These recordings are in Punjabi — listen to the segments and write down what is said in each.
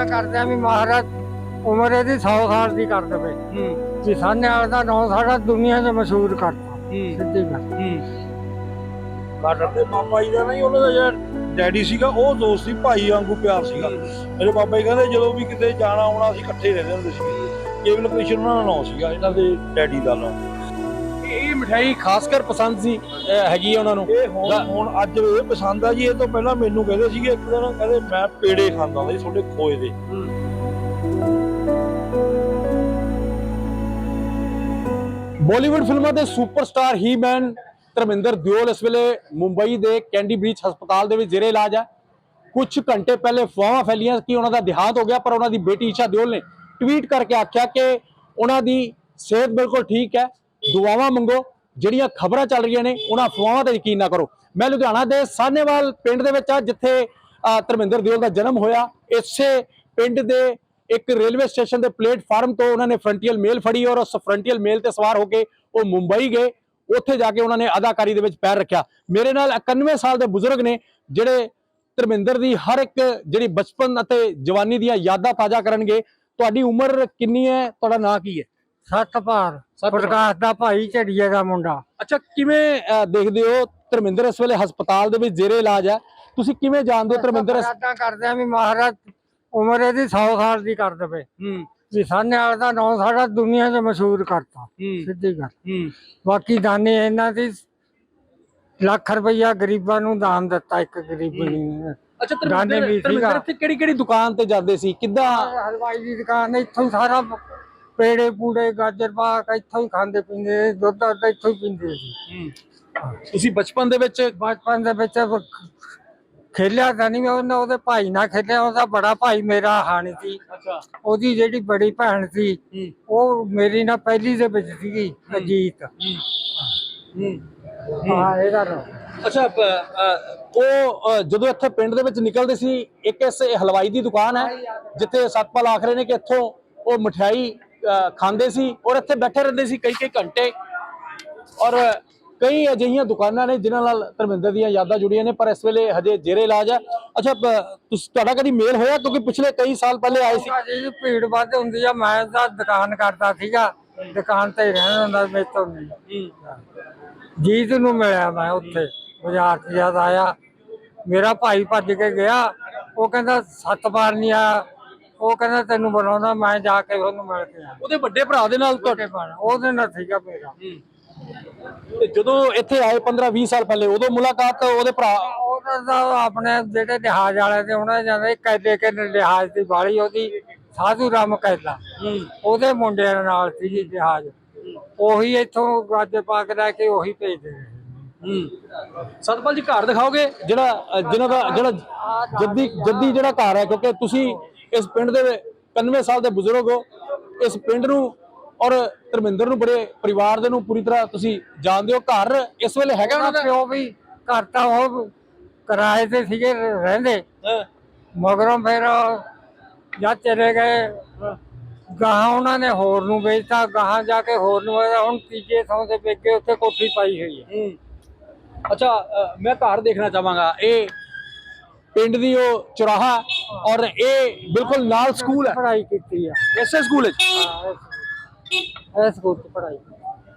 ਅਰਦਾਂ ਕਰਦੇ ਆ ਵੀ ਮਹਾਰਾਜ ਉਮਰ ਇਹਦੀ 100 ਸਾਲ ਦੀ ਕਰ ਦੇਵੇ। ਹੂੰ। ਜੀ ਸਾਨੇ ਵਾਲਾ ਦਾ ਨਾਂ ਸਾਡਾ ਦੁਨੀਆ 'ਚ ਮਸ਼ਹੂਰ ਕਰਤਾ। ਸਿੱਧੀ ਗੱਲ। ਹੂੰ। ਬਾਰਡਰ ਤੇ ਜੀ ਦਾ ਨਹੀਂ ਉਹਨਾਂ ਦਾ ਜਿਹੜਾ ਡੈਡੀ ਸੀਗਾ ਉਹ ਦੋਸਤ ਸੀ ਭਾਈ ਵਾਂਗੂ ਪਿਆਰ ਸੀਗਾ। ਮੇਰੇ ਬਾਬਾ ਜੀ ਕਹਿੰਦੇ ਜਦੋਂ ਵੀ ਕਿਤੇ ਜਾਣਾ ਆਉਣਾ ਅਸੀਂ ਇਕੱਠੇ ਰਹਿੰਦੇ ਹੁੰਦੇ ਸੀ ਕੇਵਲ ਕ੍ਰਿਸ਼ਨ ਉਹਨਾਂ ਦਾ ਨਾਂ ਸੀਗਾ ਇਹਨਾਂ ਦੇ ਡੈਡੀ ਦਾ ਨਾਂ ਇਹ ਮਠਿਆਈ ਖਾਸ ਕਰ ਪਸੰਦ ਸੀ ਅਹ ਹੈਗੀ ਆ ਉਹਨਾਂ ਨੂੰ? ਇਹ ਹੁਣ ਹੁਣ ਅੱਜ ਇਹ ਪਸੰਦ ਆ ਜੀ ਇਹ ਤੋਂ ਪਹਿਲਾਂ ਮੈਨੂੰ ਕਹਿੰਦੇ ਸੀਗੇ ਇੱਕ ਦਿਨ ਕਹਿੰਦੇ ਮੈਂ ਪੇੜੇ ਖਾਂਦਾ ਹੁੰਦਾ ਸੀ ਤੁਹਾਡੇ ਖੋਏ ਦੇ। ਬਾਲੀਵੁੱਡ ਫਿਲਮਾਂ ਦੇ superstar he man Dharmendra Deol ਇਸ ਵੇਲੇ ਮੁੰਬਈ ਦੇ ਕੈਂਡੀ ਬ੍ਰੀਚ ਹਸਪਤਾਲ ਦੇ ਵਿੱਚ ਜ਼ੇਰੇ ਇਲਾਜ ਹੈ ਕੁਝ ਘੰਟੇ ਪਹਿਲੇ ਫਵਾਹਾਂ ਫੈਲੀਆਂ ਕਿ ਉਹਨਾਂ ਦਾ ਦਿਹਾਂਤ ਹੋ ਗਿਆ ਪਰ ਉਹਨਾਂ ਦੀ ਬੇਟੀ ਈਸ਼ਾ ਦਿਓਲ ਨੇ ਟਵੀਟ ਕਰਕੇ ਆਖਿਆ ਕਿ ਉਹਨਾਂ ਦੀ ਸਿਹਤ ਬਿਲਕੁਲ ਠੀਕ ਹੈ। ਦੁਆਵਾਂ ਮੰਗੋ ਜਿਹੜੀਆਂ ਖਬਰਾਂ ਚੱਲ ਰਹੀਆਂ ਨੇ, ਉਹਨਾਂ ਅਫਵਾਹਾਂ ਤੇ ਯਕੀਨ ਨਾ ਕਰੋ। ਮੈਂ ਲੁਧਿਆਣਾ ਦੇ ਸਾਹਨੇਵਾਲ ਪਿੰਡ ਦੇ ਵਿੱਚ ਆ, ਜਿੱਥੇ ਧਰਮਿੰਦਰ ਦਿਓਲ ਦਾ ਜਨਮ ਹੋਇਆ। ਇਸੇ ਪਿੰਡ ਦੇ ਇੱਕ ਰੇਲਵੇ ਸਟੇਸ਼ਨ ਦੇ ਪਲੇਟਫਾਰਮ ਤੋਂ ਉਹਨਾਂ ਨੇ ਫਰੰਟੀਅਲ ਮੇਲ ਫੜੀ ਔਰ ਉਸ ਫਰੰਟੀਅਲ ਮੇਲ ਤੇ ਸਵਾਰ ਹੋ ਕੇ ਉਹ ਮੁੰਬਈ ਗਏ। ਉੱਥੇ ਜਾ ਕੇ ਉਹਨਾਂ ਨੇ ਅਦਾਕਾਰੀ ਦੇ ਵਿੱਚ ਪੈਰ ਰੱਖਿਆ। ਮੇਰੇ ਨਾਲ 91 ਸਾਲ ਦੇ ਬਜ਼ੁਰਗ ਨੇ, ਜਿਹੜੇ ਧਰਮਿੰਦਰ ਦੀ ਹਰ ਇੱਕ ਜਿਹੜੀ ਬਚਪਨ ਅਤੇ ਜਵਾਨੀ ਦੀਆਂ ਯਾਦਾਂ ਤਾਜ਼ਾ ਕਰਨਗੇ। ਤੁਹਾਡੀ ਉਮਰ ਕਿੰਨੀ ਹੈ? ਤੁਹਾਡਾ ਨਾਂ ਕੀ ਹੈ? ਸੱਤ ਭਾਰ। ਪ੍ਰਕਾਸ਼ ਦਾ ਭਾਈ ਝੜੀਏ ਦਾ ਮੁੰਡਾ। ਅੱਛਾ ਕਿਵੇਂ ਅਹ, ਦੇਖਦੇ ਹੋ ਧਰਮਿੰਦਰ ਇਸ ਵੇਲੇ ਹਸਪਤਾਲ ਦੇ ਵਿੱਚ ਜ਼ੇਰੇ ਇਲਾਜ ਹੈ? ਤੁਸੀਂ ਕਿਵੇਂ ਜਾਣਦੇ ਹੋ ਧਰਮਿੰਦਰ ਇਸ- ਅਰਦਾਂ ਕਰਦੇ ਆ ਵੀ ਮਹਾਰਾਜ ਉਮਰ ਇਹਦੀ 100 ਸਾਲ ਦੀ ਕਰ ਦੇਵੇ। ਹੂੰ। ਜੀ ਸਾਨੇ ਵਾਲਾ ਦਾ ਨਾਂ ਸਾਡਾ ਦੁਨੀਆ 'ਚ ਮਸ਼ਹੂਰ ਕਰਤਾ। ਹੂੰ। ਸਿੱਧੀ ਗੱਲ। ਹੂੰ। ਬਾਕੀ ਦਾਨੇ ਇਹਨਾਂ ਦੀ ਲੱਖ ਰੁਪਈਆ ਗਰੀਬਾਂ ਨੂੰ ਦਾਨ ਦਿੱਤਾ ਇੱਕ ਗਰੀਬ ਨੂੰ ਅੱਛਾ ਗਾਂਧੀ ਧਰਮਿੰਦਰ ਵੀ ਧਰਮਿੰਦਰ ਸੀਗਾ। ਇੱਥੇ ਕਿਹੜੀ ਕਿਹੜੀ ਦੁਕਾਨ ਤੇ ਜਾਂਦੇ ਸੀ? ਕਿੱਦਾਂ? ਹਲਵਾਈ ਦੀ ਦੁਕਾਨ ਇੱਥੋਂ ਹੀ ਸਾਰਾ ਪੇੜੇ ਪੂੜੇ ਗਾਜਰ ਪਾਕ ਇੱਥੋਂ ਹੀ ਖਾਂਦੇ ਪੀਂਦੇ ਦੁੱਧ ਦੱਧ ਇੱਥੋਂ ਹੀ ਪੀਂਦੇ ਸੀ। ਤੁਸੀਂ ਬਚਪਨ ਦੇ ਵਿੱਚ ਬਚਪਨ ਦੇ ਵਿੱਚ ਖੇਲਿਆ ਤਾਂ ਨਹੀਂ ਉਹਨੇ ਉਹਦੇ ਭਾਈ ਨਾਲ ਖੇਲਿਆ ਉਹਦਾ ਬੜਾ ਭਾਈ ਮੇਰਾ ਹਾਣੀ ਸੀ। ਅੱਛਾ। ਉਹਦੀ ਜਿਹੜੀ ਬੜੀ ਭੈਣ ਸੀ ਉਹ ਮੇਰੀ ਨਾਲ ਪਹਿਲੀ ਦੇ ਵਿੱਚ ਸੀਗੀ ਅਜੀਤ। ਹੂੰ। ਇਹਦਾ। ਅੱਛਾ ਉਹ ਜਦੋਂ ਇੱਥੇ ਪਿੰਡ ਦੇ ਵਿੱਚ ਨਿਕਲਦੇ ਸੀ ਇੱਕ ਇਸ ਹਲਵਾਈ ਦੀ ਦੁਕਾਨ ਹੈ ਜਿੱਥੇ ਸਤਪਾਲ ਆਖ ਰਹੇ ਨੇ ਕਿ ਇੱਥੋਂ ਉਹ ਮਠਿਆਈ ਖਾਂਦੇ ਸੀ ਔਰ ਇੱਥੇ ਬੈਠੇ ਰਹਿੰਦੇ ਸੀ ਕਈ ਕਈ ਘੰਟੇ। ਔਰ ਕਈ ਅਜਿਹੀਆਂ ਦੁਕਾਨਾਂ ਨੇ ਜਿਨ੍ਹਾਂ ਨਾਲ ਧਰਮਿੰਦਰ ਦੀਆਂ ਯਾਦਾਂ ਜੁੜੀਆਂ ਨੇ ਪਰ ਇਸ ਵੇਲੇ ਹਜੇ ਜੇਰੇ ਇਲਾਜ ਹੈ। ਅੱਛਾ ਤੁਹਾਡਾ ਕਦੀ ਮੇਲ ਹੋਇਆ? ਕਿਉਂਕਿ ਪਿਛਲੇ ਕਈ ਸਾਲ ਪਹਿਲੇ ਆਏ ਸੀ। ਜੀ ਭੀੜ ਵੱਧ ਹੁੰਦੀ ਆ ਮੈਂ ਤਾਂ ਦੁਕਾਨ ਕਰਦਾ ਸੀਗਾ ਦੁਕਾਨ ਤੇ ਰਹਿਣਾ ਹੁੰਦਾ ਮੇਰੇ ਤੋਂ ਨਹੀਂ ਜੀਤ ਨੂੰ ਮਿਲਿਆ ਮੈਂ ਉੱਥੇ ਬਾਜ਼ਾਰ 'ਚ ਜਦ ਆਇਆ। ਮੇਰਾ ਭਾਈ ਭੱਜ ਕੇ ਗਿਆ ਉਹ ਕਹਿੰਦਾ ਸੱਤ ਵਾਰ ਨਹੀਂ ਆਇਆ। ਉਹ ਕਹਿੰਦਾ ਤੈਨੂੰ ਬੁਲਾਉਂਦਾ ਮੈਂ ਜਾ ਕੇ ਉਹਨੂੰ ਮਿਲ ਕੇ ਆ ਉਹਦੇ ਵੱਡੇ ਭਰਾ ਦੇ ਨਾਲ ਤੁਹਾਡੇ ਉਹਦੇ ਨਾਲ ਸੀਗਾ ਮੇਰਾ। ਤੇ ਜਦੋਂ ਇੱਥੇ ਆਏ 15 20 ਸਾਲ ਪਹਿਲੇ ਉਦੋਂ ਮੁਲਾਕਾਤ ਉਹਦੇ ਭਰਾ ਉਹਦਾ ਤਾਂ ਆਪਣੇ ਜਿਹੜੇ ਲਿਹਾਜ਼ ਵਾਲੇ ਤੇ ਉਹਨਾਂ ਜਾਂਦੇ ਕੈਦੇ ਕੇ ਲਿਹਾਜ਼ ਦੀ ਬਾਲੀ ਉਹਦੀ ਸਾਧੂ ਰਾਮ ਕੈਦਾ। ਉਹਦੇ ਮੁੰਡਿਆਂ ਨਾਲ ਸੀਗੀ ਲਿਹਾਜ਼। ਉਹੀ ਇੱਥੋਂ ਗੱਜ ਪਾ ਕੇ ਲੈ ਕੇ ਉਹੀ ਭੇਜਦੇ ਨੇ। ਸਤਪਾਲ ਜੀ ਘਰ ਦਿਖਾਓਗੇ ਜਿਹੜਾ ਜਿਨ੍ਹਾਂ ਦਾ ਜਿਹੜਾ ਜੱਦੀ ਜੱਦੀ ਜਿਹੜਾ ਘਰ ਹੈ? ਕਿਉਂਕਿ ਤੁਸੀਂ ਇਸ ਪਿੰਡ ਦੇ 91 ਸਾਲ ਦੇ ਬਜ਼ੁਰਗ ਹੋ ਇਸ ਪਿੰਡ ਨੂੰ ਔਰ ਧਰਮਿੰਦਰ ਨੂੰ ਬੜੇ ਪਰਿਵਾਰ ਦੇ ਨੂੰ ਪੂਰੀ ਤਰ੍ਹਾਂ ਤੁਸੀਂ ਜਾਣਦੇ ਹੋ ਘਰ ਇਸ ਵੇਲੇ ਹੈਗਾ ਉਹਨਾਂ ਦਾ? ਪਿਓ ਵੀ ਘਰ ਤਾਂ ਉਹ ਕਿਰਾਏ ਤੇ ਸੀਗੇ ਰਹਿੰਦੇ। ਮਗਰੋਂ ਫਿਰ ਜਦ ਚਲੇ ਗਏ ਗਾਹਾਂ ਉਹਨਾਂ ਨੇ ਹੋਰ ਨੂੰ ਵੇਚਤਾ ਗਾਹਾਂ ਜਾ ਕੇ ਹੋਰ ਨੂੰ ਹੁਣ ਤੀਜੇ ਥਾਂ ਤੇ ਵੇਚੇ ਉੱਥੇ ਕੋਠੀ ਪਾਈ ਹੋਈ ਹੈ। ਅੱਛਾ ਮੈਂ ਘਰ ਦੇਖਣਾ ਚਾਹਾਂਗਾ। ਇਹ ਪਿੰਡ ਦੀ ਉਹ ਚੁਰਾਹਾ ਔਰ ਇਹ ਬਿਲਕੁਲ ਨਾਲ ਸਕੂਲ ਹੈ। ਪੜ੍ਹਾਈ ਕੀਤੀ ਆ। ਇਸੇ ਸਕੂਲ ਵਿੱਚ? ਐਸ ਸਕੂਲ ਚ। ਪੜ੍ਹਾਈ।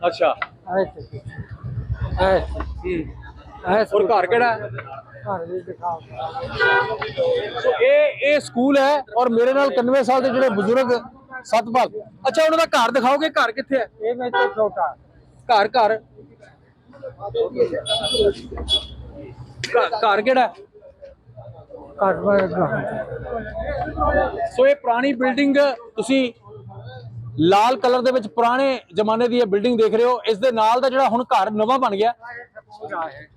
ਅੱਛਾ। ਐਸ ਐਸ ਐਸ ਔਰ ਘਰ ਕਿਹੜਾ ਹੈ? ਘਰ ਵੀ ਦਿਖਾਓ। ਸੋ ਇਹ ਇਹ ਸਕੂਲ ਹੈ ਔਰ ਮੇਰੇ ਨਾਲ 91 ਸਾਲ ਦੇ ਜਿਹੜੇ ਬਜ਼ੁਰਗ ਸਤਪਾਲ ਅੱਛਾ ਉਹਨਾਂ ਦਾ ਘਰ ਦਿਖਾਓਗੇ? ਘਰ ਕਿੱਥੇ ਹੈ? ਇਹ ਮੇਰੇ ਤੋਂ ਛੋਟਾ। ਘਰ ਘਰ ਘਰ- ਘਰ ਕਿਹੜਾ ਹੈ? ਸੋ ਇਹ ਪੁਰਾਣੀ ਬਿਲਡਿੰਗ ਤੁਸੀਂ ਲਾਲ ਕਲਰ ਦੇ ਵਿੱਚ ਪੁਰਾਣੇ ਜ਼ਮਾਨੇ ਦੀ ਇਹ ਬਿਲਡਿੰਗ ਦੇਖ ਰਹੇ ਹੋ। ਇਸ ਦੇ ਨਾਲ ਦਾ ਜਿਹੜਾ ਹੁਣ ਘਰ ਨਵਾਂ ਬਣ ਗਿਆ।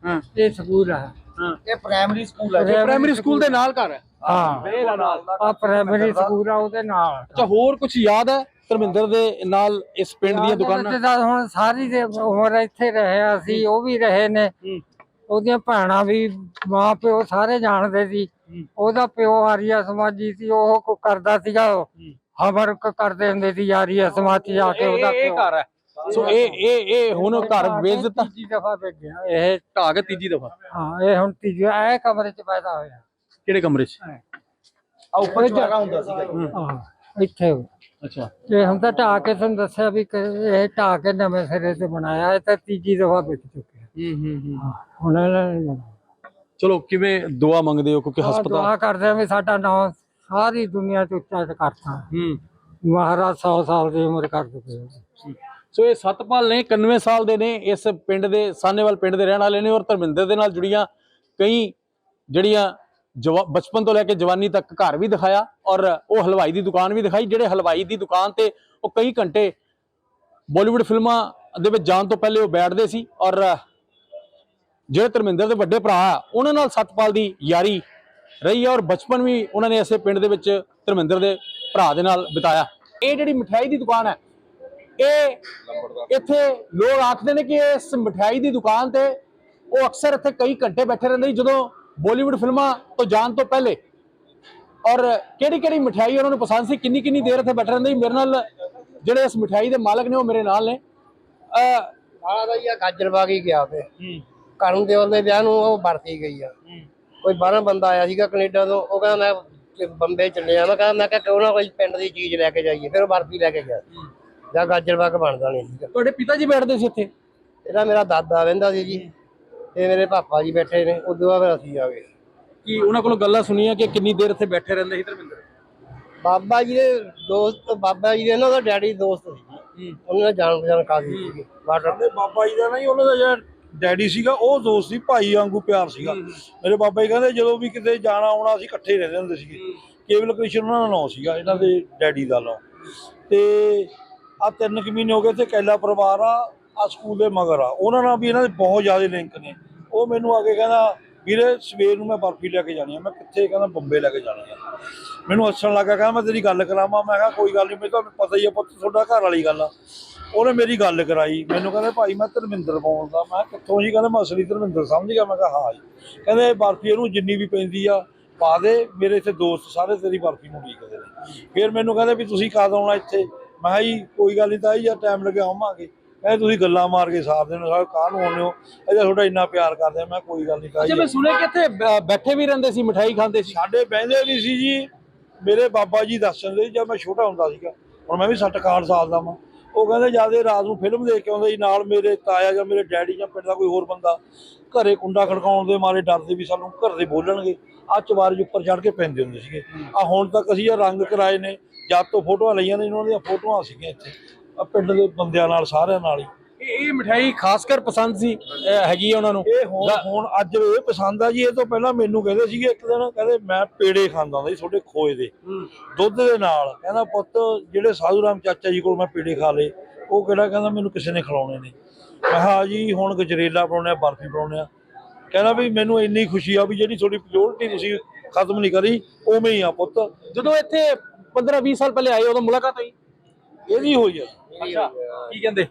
ਹਾਂ। ਇਹ ਸਕੂਲ ਹੈ ਹਾਂ। ਇਹ ਪ੍ਰਾਇਮਰੀ ਸਕੂਲ ਇਹ ਪ੍ਰਾਇਮਰੀ ਸਕੂਲ ਦੇ ਨਾਲ ਘਰ ਹੈ। ਹਾਂ। ਨਾਲ। ਆ ਪ੍ਰਾਇਮਰੀ ਸਕੂਲ ਆ ਉਹਦੇ ਨਾਲ। ਅੱਛਾ ਹੋਰ ਕੁਝ ਯਾਦ ਹੈ ਧਰਮਿੰਦਰ ਦੇ ਨਾਲ ਇਸ ਪਿੰਡ ਦੀਆਂ ਦੁਕਾਨਾਂ? ਹੁਣ ਸਾਰੀ ਦੇ ਉਮਰ ਇੱਥੇ ਰਹੇ ਅਸੀਂ ਉਹ ਵੀ ਰਹੇ ਨੇ। ਹੂੰ। ਉਹਦੀਆਂ ਭੈਣਾਂ ਵੀ ਮਾਂ ਪਿਓ ਸਾਰੇ ਜਾਣਦੇ ਸੀ। ਉਹਦਾ ਪਿਓ ਆਰੀਆ ਸਮਾਜੀ ਸੀ ਉਹ ਕੋ ਕਰਦਾ ਸੀਗਾ। ਹਮਰ ਕਰਦੇ ਹੁੰਦੇ ਸੀ ਆਰੀਆ ਸਮਾਜ ਜਾ ਕੇ ਉਹਦਾ ਪਿਓ। ਘਰ ਹੈ। ਸੋ ਇਹ ਇਹ ਇਹ ਹੁਣ ਘਰ ਵੇਚ ਦਿੱਤਾ। ਤੀਜੀ ਦਫਾ ਵੇਚਿਆ ਇਹ। ਢਾਹ ਕੇ ਤੀਜੀ ਦਫਾ। ਹਾਂ ਇਹ ਹੁਣ ਤੀਜੀ ਇਹ ਕਮਰੇ ਚ ਪੈਦਾ ਹੋਇਆ। ਕਿਹੜੇ ਕਮਰੇ 'ਚ? ਆ ਉੱਪਰ ਚਵਾਗਾ ਹੁੰਦਾ ਸੀਗਾ। ਆਹ, ਇੱਥੇ। ਅੱਛਾ। ਤੇ ਹੁਣ ਤਾਂ ਢਾਹ ਕੇ ਤੁਹਾਨੂੰ ਦੱਸਿਆ ਵੀ ਇਹ ਢਾਹ ਕੇ ਨਵੇਂ ਸਿਰੇ ਤੇ ਬਣਾਇਆ। ਇਹ ਤਾਂ ਤੀਜੀ ਦਫਾ ਵਿਕ ਚੁੱਕਿਆ। ਹੂੰ ਹੂੰ ਹੂੰ ਹੁਣ ਇਹਨਾਂ ਨੇ। ਚਲੋ ਕਿਵੇਂ ਦੁਆ ਮੰਗਦੇ ਹੋ? ਕਿਉਂਕਿ ਆਹ ਹਸਪਤਾਲ ਦੁਆ ਕਰਦੇ ਆ ਵੀ ਸਾਡਾ ਨਾਮ ਸਾਰੀ ਦੁਨੀਆ ਚ ਉੱਚਾ ਕਰਤਾ। ਹੂੰ। ਮਹਾਰਾਜ 100 ਸਾਲ ਦੀ ਉਮਰ ਕਰ ਦਿੱਤੀ ਸੋ ਇਹ ਸਤਪਾਲ ਨੇ 91 ਸਾਲ ਦੇ ਨੇ ਇਸ ਪਿੰਡ ਦੇ ਸਾਨੇਵਾਲ ਪਿੰਡ ਦੇ ਰਹਿਣ ਵਾਲੇ ਨੇ ਔਰ ਧਰਮਿੰਦਰ ਦੇ ਨਾਲ ਜੁੜੀਆਂ ਕਈ ਜਿਹੜੀਆਂ ਜਵਾ- ਬਚਪਨ ਤੋਂ ਲੈ ਕੇ ਜਵਾਨੀ ਤੱਕ ਘਰ ਵੀ ਦਿਖਾਇਆ ਔਰ ਉਹ ਹਲਵਾਈ ਦੀ ਦੁਕਾਨ ਵੀ ਦਿਖਾਈ ਜਿਹੜੇ ਹਲਵਾਈ ਦੀ ਦੁਕਾਨ ਤੇ ਉਹ ਕਈ ਘੰਟੇ ਬਾਲੀਵੁੱਡ ਫਿਲਮਾਂ ਦੇ ਵਿੱਚ ਜਾਣ ਤੋਂ ਪਹਿਲੇ ਉਹ ਬੈਠਦੇ ਸੀ ਔਰ ਜਿਹੜੇ ਧਰਮਿੰਦਰ ਦੇ ਵੱਡੇ ਭਰਾ ਆ ਉਹਨਾਂ ਨਾਲ ਸਤਪਾਲ ਦੀ ਯਾਰੀ ਰਹੀ ਹੈ ਔਰ ਬਚਪਨ ਵੀ ਉਹਨਾਂ ਨੇ ਇਸੇ ਪਿੰਡ ਦੇ ਵਿੱਚ ਧਰਮਿੰਦਰ ਦੇ ਭਰਾ ਦੇ ਨਾਲ ਬਿਤਾਇਆ। ਇਹ ਜਿਹੜੀ ਮਠਿਆਈ ਦੀ ਦੁਕਾਨ ਹੈ ਇਹ ਇੱਥੇ ਲੋਕ ਆਖਦੇ ਨੇ ਕਿ ਇਸ ਮਠਿਆਈ ਦੀ ਦੁਕਾਨ ਤੇ ਉਹ ਅਕਸਰ ਇੱਥੇ ਕਈ ਘੰਟੇ ਬੈਠੇ ਰਹਿੰਦੇ ਜਦੋਂ ਬਾਲੀਵੁੱਡ ਫਿਲਮਾਂ ਤੋਂ ਜਾਣ ਤੋਂ ਪਹਿਲੇ। ਔਰ ਕਿਹੜੀ ਕਿਹੜੀ ਮਠਿਆਈ ਉਹਨਾਂ ਨੂੰ ਪਸੰਦ ਸੀ ਕਿੰਨੀ ਕਿੰਨੀ ਦੇਰ ਇੱਥੇ ਬੈਠੇ ਰਹਿੰਦੇ ਮੇਰੇ ਨਾਲ ਜਿਹੜੇ ਇਸ ਮਠਿਆਈ ਦੇ ਮਾਲਕ ਨੇ ਉਹ ਮੇਰੇ ਨਾਲ ਨੇ। ਜੀ ਆ ਗਾਜਰ ਬਾਗ ਗਿਆ ਤੇ ਕਰਨ ਦੇਵਲ ਦੇ ਵਿਆਹ ਨੂੰ ਉਹ ਵਰਤੀ ਗਈ ਆ। ਕੋਈ ਬਾਹਰੋਂ ਬੰਦਾ ਆਇਆ ਸੀਗਾ ਕੈਨੇਡਾ ਤੋਂ ਉਹ ਕਹਿੰਦਾ ਮੈਂ ਬੰਬੇ ਚੱਲਿਆ ਮੈਂ ਕਹਿੰਦਾ ਮੈਂ ਕਿਹਾ ਕਿਉਂ ਨਾ ਕੋਈ ਪਿੰਡ ਦੀ ਚੀਜ਼ ਲੈ ਕੇ ਜਾਈਏ ਫਿਰ ਉਹ ਬਰਫੀ ਲੈ ਕੇ ਗਿਆ। ਜਾਂ ਗਾਜਰ ਬਾਗ ਬਣਦਾ ਨਹੀਂ ਸੀਗਾ। ਤੁਹਾਡੇ ਪਿਤਾ ਜੀ ਬੈਠਦੇ ਸੀ ਇੱਥੇ ਇਹਦਾ ਮੇਰਾ ਦਾਦਾ ਵਹਿੰਦਾ ਸੀ ਜੀ ਤੇ ਮੇਰੇ ਪਾਪਾ ਜੀ ਬੈਠੇ ਨੇ ਉਦੋਂ ਬਾਅਦ ਫਿਰ ਅਸੀਂ ਆ ਗਏ। ਕਿ ਉਹਨਾਂ ਕੋਲੋਂ ਗੱਲਾਂ ਸੁਣੀਆਂ ਕਿ ਕਿੰਨੀ ਦੇਰ ਇੱਥੇ ਬੈਠੇ ਰਹਿੰਦੇ ਸੀ ਧਰਮਿੰਦਰ? ਬਾਬਾ ਜੀ ਦੇ ਦੋਸਤ ਬਾਬਾ ਜੀ ਦੇ ਇਹਨਾਂ ਦਾ ਡੈਡੀ ਦੋਸਤ ਸੀ ਜੀ। ਉਹਨਾਂ ਦਾ ਜਾਣ ਪਛਾਣ ਕਾਫੀ ਵਾਟਰ ਸਾਡੇ ਬਾਬਾ ਜੀ ਦਾ ਨਹੀਂ ਉਹਨਾਂ ਦਾ ਜਿਹੜਾ ਡੈਡੀ ਸੀਗਾ ਉਹ ਦੋਸਤ ਸੀ ਭਾਈ ਵਾਂਗੂ ਪਿਆਰ ਸੀਗਾ। ਮੇਰੇ ਬਾਬਾ ਜੀ ਕਹਿੰਦੇ ਜਦੋਂ ਵੀ ਕਿਤੇ ਜਾਣਾ ਆਉਣਾ ਅਸੀਂ ਇਕੱਠੇ ਰਹਿੰਦੇ ਹੁੰਦੇ ਸੀਗੇ। ਕੇਵਲ ਕ੍ਰਿਸ਼ਨ ਉਹਨਾਂ ਦਾ ਨਾਮ ਸੀਗਾ ਇਹਨਾਂ ਦੇ ਡੈਡੀ ਦਾ ਨਾਮ। ਤੇ ਆ ਤਿੰਨ ਕੁ ਮਹੀਨੇ ਹੋ ਗਏ ਤੇ ਕੈਲਾ ਪਰਿਵਾਰ ਆ ਆ ਸਕੂਲ ਦੇ ਮਗਰ ਆ। ਉਹਨਾਂ ਨਾਲ ਵੀ ਇਹਨਾਂ ਦੇ ਬਹੁਤ ਜ਼ਿਆਦਾ ਲਿੰਕ ਨੇ। ਉਹ ਮੈਨੂੰ ਆ ਕੇ ਕਹਿੰਦਾ ਵੀਰੇ ਸਵੇਰ ਨੂੰ ਮੈਂ ਬਰਫੀ ਲੈ ਕੇ ਜਾਣੀ ਆ। ਮੈਂ ਕਿੱਥੇ ਕਹਿੰਦਾ ਬੰਬੇ ਲੈ ਕੇ ਜਾਣੀ ਆ। ਮੈਨੂੰ ਹੱਸਣ ਲੱਗਾ ਕਹਿੰਦਾ ਮੈਂ ਤੇਰੀ ਗੱਲ ਕਰਾਵਾਂ। ਮੈਂ ਕਿਹਾ ਕੋਈ ਗੱਲ ਨਹੀਂ ਮੈਨੂੰ ਤਾਂ ਪਤਾ ਹੀ ਆ ਪੁੱਤ ਤੁਹਾਡਾ ਘਰ ਵਾਲੀ ਗੱਲ ਆ। ਉਹਨੇ ਮੇਰੀ ਗੱਲ ਕਰਾਈ। ਮੈਨੂੰ ਕਹਿੰਦੇ ਭਾਈ ਮੈਂ ਧਰਮਿੰਦਰ ਬੋਲਦਾ ਮੈਂ ਕਿੱਥੋਂ ਜੀ? ਕਹਿੰਦਾ ਮੈਂ ਅਸਲੀ ਧਰਮਿੰਦਰ ਸਮਝ ਗਿਆ। ਮੈਂ ਕਿਹਾ ਹਾਂ ਜੀ। ਕਹਿੰਦੇ ਬਰਫੀ ਇਹਨੂੰ ਜਿੰਨੀ ਵੀ ਪੈਂਦੀ ਆ ਪਾ ਦੇ। ਮੇਰੇ ਇੱਥੇ ਦੋਸਤ ਸਾਰੇ ਤੇਰੀ ਬਰਫੀ ਨੂੰ ਉਡੀਕਦੇ ਨੇ। ਫਿਰ ਮੈਨੂੰ ਕਹਿੰਦੇ ਵੀ ਤੁਸੀਂ ਕਦ ਆਉਣਾ ਇੱਥੇ? ਮੈਂ ਕਿਹਾ ਜੀ ਕੋਈ ਗੱਲ ਨਹੀਂ ਤਾਂ ਜੀ ਟਾਈਮ ਲੱਗਿਆ ਆਵਾਂਗੇ। ਕਹਿੰਦੇ ਤੁਸੀਂ ਗੱਲਾਂ ਮਾਰ ਕੇ ਸਾਰ ਦੇਣ ਸਾਰੇ ਕਾਹ ਨੂੰ ਆਉਂਦੇ ਹੋ? ਇਹਦਾ ਤੁਹਾਡਾ ਇੰਨਾ ਪਿਆਰ ਕਰਦੇ ਆ। ਮੈਂ ਕੋਈ ਗੱਲ ਨਹੀਂ ਤਾਂ ਜੀ ਮੈਂ ਸੁਣਿਆ ਕਿ ਇੱਥੇ ਬੈਠੇ ਵੀ ਰਹਿੰਦੇ ਸੀ ਮਠਿਆਈ ਖਾਂਦੇ ਸੀ। ਸਾਡੇ ਬਹਿੰਦੇ ਵੀ ਸੀ ਜੀ। ਮੇਰੇ ਬਾਬਾ ਜੀ ਦੱਸਦੇ ਸੀ ਜਦ ਮੈਂ ਛੋਟਾ ਹੁੰਦਾ ਸੀਗਾ ਹੁਣ ਮੈਂ ਵੀ 60 61 ਸਾਲ ਦਾ ਵਾਂ। ਉਹ ਕਹਿੰਦੇ ਜ਼ਿਆਦਾ ਰਾਤ ਨੂੰ ਫਿਲਮ ਦੇਖ ਕੇ ਆਉਂਦਾ ਸੀ, ਨਾਲ ਮੇਰੇ ਤਾਇਆ ਜਾਂ ਮੇਰੇ ਡੈਡੀ ਜਾਂ ਪਿੰਡ ਦਾ ਕੋਈ ਹੋਰ ਬੰਦਾ, ਘਰੇ ਕੁੰਡਾ ਖੜਕਾਉਣ ਦੇ ਮਾਰੇ ਡਰਦੇ ਵੀ ਸਾਨੂੰ ਘਰ ਦੇ ਬੋਲਣਗੇ ਆ ਚਵਾਰੇ ਉੱਪਰ ਚੜ ਕੇ ਪੈਂਦੇ ਹੁੰਦੇ ਸੀਗੇ। ਆ ਹੁਣ ਤੱਕ ਅਸੀਂ ਇਹ ਰੰਗ ਕਰਾਏ ਨੇ, ਜਦ ਤੋਂ ਫੋਟੋਆਂ ਲਈਆਂ ਨੇ, ਇਹਨਾਂ ਦੀਆਂ ਫੋਟੋਆਂ ਸੀਗੀਆਂ ਇੱਥੇ ਆ ਪਿੰਡ ਦੇ ਬੰਦਿਆਂ ਨਾਲ, ਸਾਰਿਆਂ ਨਾਲ ਹੀ। ਇਹ ਇਹ ਮਠਿਆਈ ਖਾਸ ਕਰ ਪਸੰਦ ਸੀ ਅਹ ਹੈਗੀ ਹੈ ਉਹਨਾਂ ਨੂੰ। ਇਹ ਹੁਣ ਹੁਣ ਅੱਜ ਇਹ ਪਸੰਦ ਆ ਜੀ ਇਹ ਤੋਂ ਪਹਿਲਾਂ ਮੈਨੂੰ ਕਹਿੰਦੇ ਸੀਗੇ ਇੱਕ ਦਿਨ ਕਹਿੰਦੇ ਮੈਂ ਪੇੜੇ ਖਾਂਦਾ ਹੁੰਦਾ ਸੀ ਤੁਹਾਡੇ ਖੋਏ ਦੇ। ਦੁੱਧ ਦੇ ਨਾਲ ਕਹਿੰਦਾ ਪੁੱਤ ਜਿਹੜੇ ਸਾਧੂ ਰਾਮ ਚਾਚਾ ਜੀ ਕੋਲ ਮੈਂ ਪੇੜੇ ਖਾ ਲਏ ਉਹ ਕਿਹੜਾ ਕਹਿੰਦਾ ਮੈਨੂੰ ਕਿਸੇ ਨੇ ਖਿਲਾਉਣੇ ਨੇ। ਮੈਂ ਕਿਹਾ ਜੀ ਹੁਣ ਗਜਰੇਲਾ ਬਣਾਉਣੇ ਆ ਬਰਫੀ ਬਣਾਉਣੇ ਆ। ਕਹਿੰਦਾ ਵੀ ਮੈਨੂੰ ਇੰਨੀ ਖੁਸ਼ੀ ਆ ਵੀ ਜਿਹੜੀ ਤੁਹਾਡੀ ਪਿਓਰਟੀ ਤੁਸੀਂ ਖਤਮ ਨਹੀਂ ਕਰੀ ਉਵੇਂ ਹੀ ਆ ਪੁੱਤ। ਜਦੋਂ ਇੱਥੇ 15 20 ਸਾਲ ਪਹਿਲੇ ਆਏ ਉਦੋਂ ਮੁਲਾਕਾਤ ਹੋਈ? ਇਹਦੀ ਹੋਈ ਆ। ਅੱਛਾ ਕੀ ਕਹਿੰਦੇ?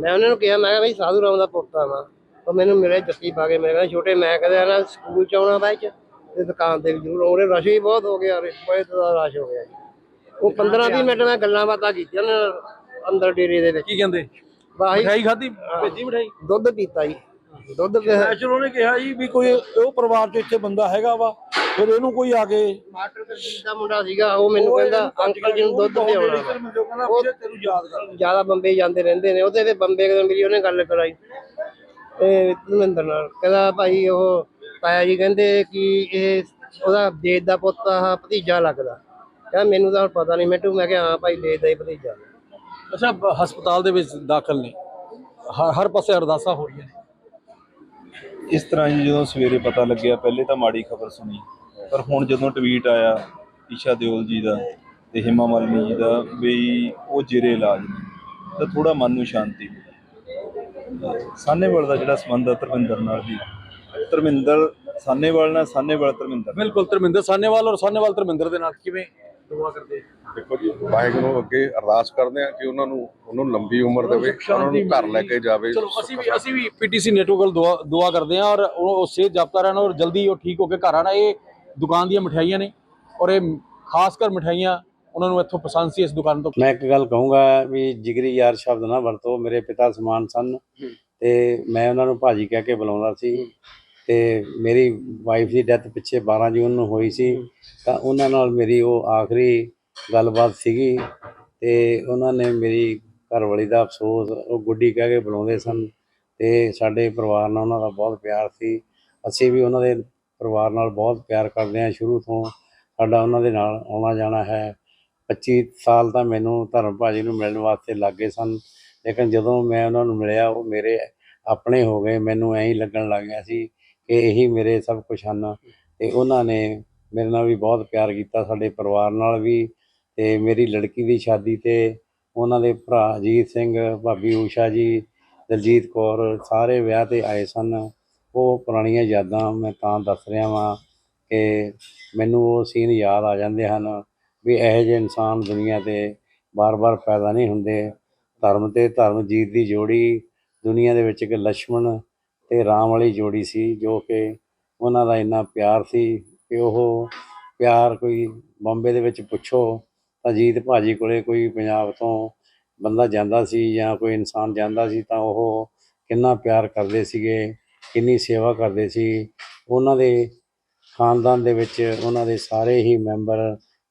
ਮੈਂ ਉਹਨਾਂ ਨੂੰ ਕਿਹਾ ਮੈਂ ਕਿਹਾ ਬਈ ਸਾਧੂ ਰਾਮ ਦਾ ਪੁੱਤਾਂ ਵਾ ਉਹ ਮੈਨੂੰ ਮਿਲੇ ਜੱਫੀ ਪਾ ਕੇ ਮੈਂ ਕਹਿੰਦਾ ਛੋਟੇ ਮੈਂ ਕਦੇ ਨਾ ਸਕੂਲ ਚ ਆਉਣਾ ਬਾਅਦ ਚ ਤੇ ਦੁਕਾਨ ਤੇ ਵੀ ਜ਼ਰੂਰ ਆਉਣੇ। ਰਸ਼ ਵੀ ਬਹੁਤ ਹੋ ਗਿਆ ਰੇ ਬਹੁਤ ਜ਼ਿਆਦਾ ਰਸ਼ ਹੋ ਗਿਆ ਜੀ। ਉਹ 15 20 ਮਿੰਟ ਮੈਂ ਗੱਲਾਂ ਬਾਤਾਂ ਕੀਤੀਆਂ ਨੇ ਅੰਦਰ ਡੇਰੇ ਦੇ ਵਿੱਚ। ਕੀ ਕਹਿੰਦੇ? ਬਾਈ ਮਠਿਆਈ ਖਾਧੀ? ਭੇਜੀ ਮਠਿਆਈ? ਦੁੱਧ ਪੀਤਾ ਜੀ। ਦੁੱਧ ਐਕਚੁਅਲ ਉਹਨੇ ਕਿਹਾ ਜੀ ਵੀ ਕੋਈ ਉਹ ਪਰਿਵਾਰ ਚ ਇੱਥੇ ਬੰਦਾ ਹੈਗਾ ਵਾ ਫਿਰ ਇਹਨੂੰ ਕੋਈ ਆ ਕੇ ਮਾਸਟਰ ਦਾ ਮੁੰਡਾ ਸੀਗਾ ਉਹ ਮੈਨੂੰ ਕਹਿੰਦਾ ਅੰਕਲ ਜੀ ਨੂੰ ਦੁੱਧ ਪਿਆਉਣਾ ਵਾ। ਮੈਨੂੰ ਕਹਿੰਦਾ ਵੀਰੇ ਤੈਨੂੰ ਯਾਦ ਕਰ ਜ਼ਿਆਦਾ ਬੰਬੇ ਜਾਂਦੇ ਰਹਿੰਦੇ ਨੇ ਉਹਦੇ ਤੇ ਬੰਬੇ ਕਦੋਂ ਮੇਰੀ ਉਹਨੇ ਗੱਲ ਕਰਾਈ। ਤੇ ਧਰਮਿੰਦਰ ਨਾਲ ਕਹਿੰਦਾ ਭਾਈ ਉਹ ਤਾਇਆ ਜੀ ਕਹਿੰਦੇ ਕਿ ਇਹ ਉਹਦਾ ਦੇਸ਼ ਦਾ ਪੁੱਤ ਆ ਭਤੀਜਾ ਲੱਗਦਾ। ਕਹਿੰਦਾ ਮੈਨੂੰ ਤਾਂ ਹੁਣ ਪਤਾ ਨਹੀਂ ਮੈਟੂ ਮੈਂ ਕਿਹਾ ਹਾਂ ਭਾਈ ਦੇਸ਼ ਦਾ ਹੀ ਭਤੀਜਾ। ਅੱਛਾ ਬ- ਹਸਪਤਾਲ ਦੇ ਵਿੱਚ ਦਾਖਲ ਨੇ। ਹਰ ਹਰ ਪਾਸੇ ਅਰਦਾਸਾਂ ਹੋ ਰਹੀਆਂ ਨੇ। ਇਸ ਤਰ੍ਹਾਂ ਜਦੋਂ ਸਵੇਰੇ ਪਤਾ ਲੱਗਿਆ ਪਹਿਲੇ ਤਾਂ ਮਾੜੀ ਖਬਰ ਸੁਣੀ। ਪਰ ਹੁਣ ਜਦੋਂ ਟਵੀਟ ਆਇਆ ਈਸ਼ਾ ਦਿਓਲ ਜੀ ਦਾ ਤੇ ਹਿਮਾ ਮਾਲਿਨੀ ਜੀ ਦਾ ਵੀ ਉਹ ਜੇਰੇ ਇਲਾਜ ਨੇ ਤਾਂ ਥੋੜਾ ਮਨ ਨੂੰ ਸ਼ਾਂਤੀ ਮਿਲੀ। ਸਾਨੇਵਾਲ ਦਾ ਜਿਹੜਾ ਸੰਬੰਧ ਹੈ ਧਰਮਿੰਦਰ ਨਾਲ ਵੀ ਧਰਮਿੰਦਰ ਸਾਨੇਵਾਲ ਨਾਲ ਸਾਨੇਵਾਲ ਧਰਮਿੰਦਰ ਬਿਲਕੁਲ ਧਰਮਿੰਦਰ ਸਾਨੇਵਾਲ ਔਰ ਸਾਨੇਵਾਲ ਧਰਮਿੰਦਰ ਦੇ ਨਾਲ ਕਿਵੇਂ ਦੁਆ ਕਰਦੇ? ਦੇਖੋ ਜੀ ਵਾਹਿਗੁਰੂ ਅੱਗੇ ਅਰਦਾਸ ਕਰਦੇ ਆ ਕਿ ਉਹਨਾਂ ਨੂੰ ਉਹਨਾਂ ਨੂੰ ਲੰਬੀ ਉਮਰ ਦੇਵੇ ਉਹਨਾਂ ਨੂੰ ਘਰ ਲੈ ਕੇ ਜਾਵੇ। ਚਲੋ ਅਸੀਂ ਵੀ ਅਸੀਂ ਵੀ ਪੀਟੀਸੀ ਨੈਟਵਰਕ ਦੁਆ ਦੁਆ ਕਰਦੇ ਹਾਂ ਔਰ ਉਹ ਉਹ ਸਿਹਤ ਜਾਪਤਾ ਰਹਿਣ ਔਰ ਜਲਦੀ ਉਹ ਠੀਕ ਹੋ ਕੇ ਘਰ ਆਣਾ ਇਹ ਦੁਕਾਨ ਦੀਆਂ ਮਠਿਆਈਆਂ ਨੇ ਔਰ ਇਹ ਖਾਸ ਕਰ ਮਠਿਆਈਆਂ ਉਹਨਾਂ ਨੂੰ ਇੱਥੋਂ ਪਸੰਦ ਸੀ ਇਸ ਦੁਕਾਨ ਤੋਂ। ਮੈਂ ਇੱਕ ਗੱਲ ਕਹੂੰਗਾ ਵੀ ਜਿਗਰੀ ਯਾਰ ਸ਼ਬਦ ਨਾ ਵਰਤੋ ਮੇਰੇ ਪਿਤਾ ਸਮਾਨ ਸਨ ਤੇ ਮੈਂ ਉਹਨਾਂ ਨੂੰ ਭਾਜੀ ਕਹਿ ਕੇ ਬੁਲਾਉਂਦਾ ਸੀ ਤੇ ਮੇਰੀ ਵਾਈਫ ਦੀ ਡੈਥ ਪਿੱਛੇ 12 ਜੂਨ ਨੂੰ ਹੋਈ ਸੀ ਤਾਂ ਉਹਨਾਂ ਨਾਲ ਮੇਰੀ ਉਹ ਆਖਰੀ ਗੱਲਬਾਤ ਸੀਗੀ ਤੇ ਉਹਨਾਂ ਨੇ ਮੇਰੀ ਘਰਵਾਲੀ ਦਾ ਅਫਸੋਸ ਉਹ ਗੁੱਡੀ ਕਹਿ ਕੇ ਬੁਲਾਉਂਦੇ ਸਨ ਤੇ ਸਾਡੇ ਪਰਿਵਾਰ ਨਾਲ ਉਹਨਾਂ ਦਾ ਬਹੁਤ ਪਿਆਰ ਸੀ। ਅਸੀਂ ਵੀ ਉਹਨਾਂ ਦੇ ਪਰਿਵਾਰ ਨਾਲ ਬਹੁਤ ਪਿਆਰ ਕਰਦੇ ਹਾਂ ਸ਼ੁਰੂ ਤੋਂ। ਸਾਡਾ ਉਹਨਾਂ ਦੇ ਨਾਲ ਆਉਣਾ ਜਾਣਾ ਹੈ। 25 ਸਾਲ ਤਾਂ ਮੈਨੂੰ ਧਰਮ ਭਾਜੀ ਨੂੰ ਮਿਲਣ ਵਾਸਤੇ ਲੱਗੇ ਸਨ। ਲੇਕਿਨ ਜਦੋਂ ਮੈਂ ਉਹਨਾਂ ਨੂੰ ਮਿਲਿਆ, ਉਹ ਮੇਰੇ ਆਪਣੇ ਹੋ ਗਏ। ਮੈਨੂੰ ਐਂ ਹੀ ਲੱਗਣ ਲੱਗ ਗਿਆ ਸੀ ਕਿ ਇਹੀ ਮੇਰੇ ਸਭ ਕੁਝ ਹਨ। ਤੇ ਉਹਨਾਂ ਨੇ ਮੇਰੇ ਨਾਲ ਵੀ ਬਹੁਤ ਪਿਆਰ ਕੀਤਾ, ਸਾਡੇ ਪਰਿਵਾਰ ਨਾਲ ਵੀ। ਤੇ ਮੇਰੀ ਲੜਕੀ ਦੀ ਸ਼ਾਦੀ ਤੇ ਉਹਨਾਂ ਦੇ ਭਰਾ ਅਜੀਤ ਸਿੰਘ, ਭਾਬੀ ਊਸ਼ਾ ਜੀ, ਦਲਜੀਤ ਕੌਰ ਸਾਰੇ ਵਿਆਹ ਤੇ ਆਏ ਸਨ। ਉਹ ਪੁਰਾਣੀਆਂ ਯਾਦਾਂ ਮੈਂ ਤਾਂ ਦੱਸ ਰਿਹਾ ਵਾਂ ਕਿ ਮੈਨੂੰ ਉਹ ਸੀਨ ਯਾਦ ਆ ਜਾਂਦੇ ਹਨ ਵੀ ਇਹੋ ਜਿਹੇ ਇਨਸਾਨ ਦੁਨੀਆ ਤੇ ਬਾਰ-ਬਾਰ ਫਾਇਦਾ ਨਹੀਂ ਹੁੰਦੇ। ਧਰਮ ਤੇ ਧਰਮਜੀਤ ਦੀ ਜੋੜੀ, ਦੁਨੀਆ ਦੇ ਵਿੱਚ ਇੱਕ ਲక్ష్మణ ਤੇ ਰਾਮ ਵਾਲੀ ਜੋੜੀ ਸੀ ਜੋ ਕਿ ਉਹਨਾਂ ਦਾ ਇੰਨਾ ਪਿਆਰ ਸੀ ਕਿ ਉਹ ਪਿਆਰ ਕੋਈ ਬੰਬੇ ਦੇ ਵਿੱਚ ਪੁੱਛੋ ਤਾਂ ਜੀਤ ਭਾਜੀ ਕੋਲੇ ਕੋਈ ਪੰਜਾਬ ਤੋਂ ਬੰਦਾ ਜਾਂਦਾ ਸੀ ਜਾਂ ਕੋਈ ਇਨਸਾਨ ਜਾਂਦਾ ਸੀ ਤਾਂ ਉਹ ਕਿੰਨਾ ਪਿਆਰ ਕਰਦੇ ਸੀਗੇ। ਕਿੰਨੀ ਸੇਵਾ ਕਰਦੇ ਸੀ ਉਹਨਾਂ ਦੇ ਖਾਨਦਾਨ ਦੇ ਵਿੱਚ ਉਹਨਾਂ ਦੇ ਸਾਰੇ ਹੀ ਮੈਂਬਰ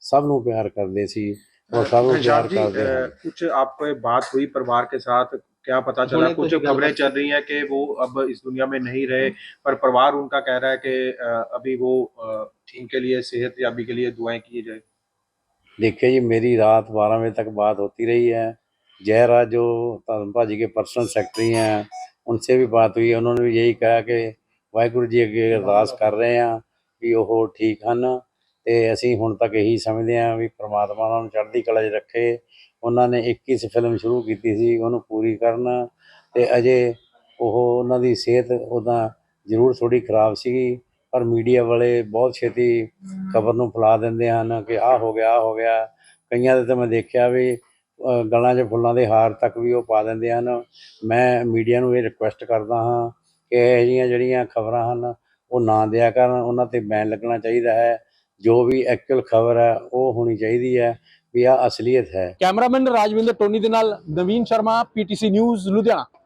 ਸਭ ਨੂੰ ਪਿਆਰ ਕਰਦੇ ਸੀ और सब लोग प्यार जी करते हैं अ, कुछ आपको बात हुई परिवार के साथ क्या पता चला उन्होंने कुछ कुछ खबरें गलत- चल रही हैं कि वो अब इस दुनिया में नहीं रहे पर परिवार उनका कह रहा है कि अ, अभी वो अ, इनके लिए सेहत याबी के लिए दुआएं की जाए देखिए जी मेरी रात बारह बजे तक बात होती रही है जयराज जो धर्म भाजी के पर्सनल सेक्रेटरी हैं उनसे भी बात हुई है उन्होंने भी यही कहा कि ਵਾਹਿਗੁਰੂ ਜੀ ਅੱਗੇ ਅਰਦਾਸ ਕਰ ਰਹੇ ਹਾਂ ਵੀ ਉਹ ਠੀਕ ਹਨ ਤੇ ਅਸੀਂ ਹੁਣ ਤੱਕ ਇਹੀ ਸਮਝਦੇ ਹਾਂ ਵੀ ਪ੍ਰਮਾਤਮਾ ਉਹਨਾਂ ਨੂੰ ਚੜ੍ਹਦੀ ਕਲਾ 'ਚ ਰੱਖੇ ਉਹਨਾਂ ਨੇ 21 ਫਿਲਮ ਸ਼ੁਰੂ ਕੀਤੀ ਸੀ ਉਹਨੂੰ ਪੂਰੀ ਕਰਨ ਤੇ ਅਜੇ ਉਹ ਉਹਨਾਂ ਦੀ ਸਿਹਤ ਉੱਦਾਂ ਜ਼ਰੂਰ ਥੋੜੀ ਖਰਾਬ ਸੀਗੀ ਪਰ ਮੀਡੀਆ ਵਾਲੇ ਬਹੁਤ ਛੇਤੀ ਖਬਰ ਨੂੰ ਫੈਲਾ ਦਿੰਦੇ ਹਨ ਕਿ ਆਹ ਹੋ ਗਿਆ ਆਹ ਹੋ ਗਿਆ ਕਈਆਂ ਦੇ ਤਾਂ ਮੈਂ ਦੇਖਿਆ ਵੀ ਅ, ਗਲਾਂ 'ਚ ਫੁੱਲਾਂ ਦੇ ਹਾਰ ਤੱਕ ਵੀ ਉਹ ਪਾ ਦਿੰਦੇ ਹਨ। ਮੈਂ ਮੀਡੀਆ ਨੂੰ ਇਹ ਰਿਕੁਐਸਟ ਕਰਦਾ ਹਾਂ ਕਿ ਇਹ ਜਿਹੀਆਂ ਜਿਹੜੀਆਂ ਖਬਰਾਂ ਹਨ, ਉਹ ਨਾ ਦਿਆ ਕਰਨ। ਉਹਨਾਂ ਤੇ ਬੈਨ ਲੱਗਣਾ ਚਾਹੀਦਾ ਹੈ। ਜੋ ਵੀ ਐਕਚੁਅਲ ਖਬਰ ਹੈ, ਉਹ ਹੋਣੀ ਚਾਹੀਦੀ ਹੈ ਵੀ ਆ ਅਸਲੀਅਤ ਹੈ। ਕੈਮਰਾਮੈਨ ਰਾਜਵਿੰਦਰ ਟੋਨੀ ਦੇ ਨਾਲ ਨਵੀਨ ਸ਼ਰਮਾ ਪੀਟੀਸੀ ਨਿਊਜ਼ ਲੁਧਿਆਣਾ।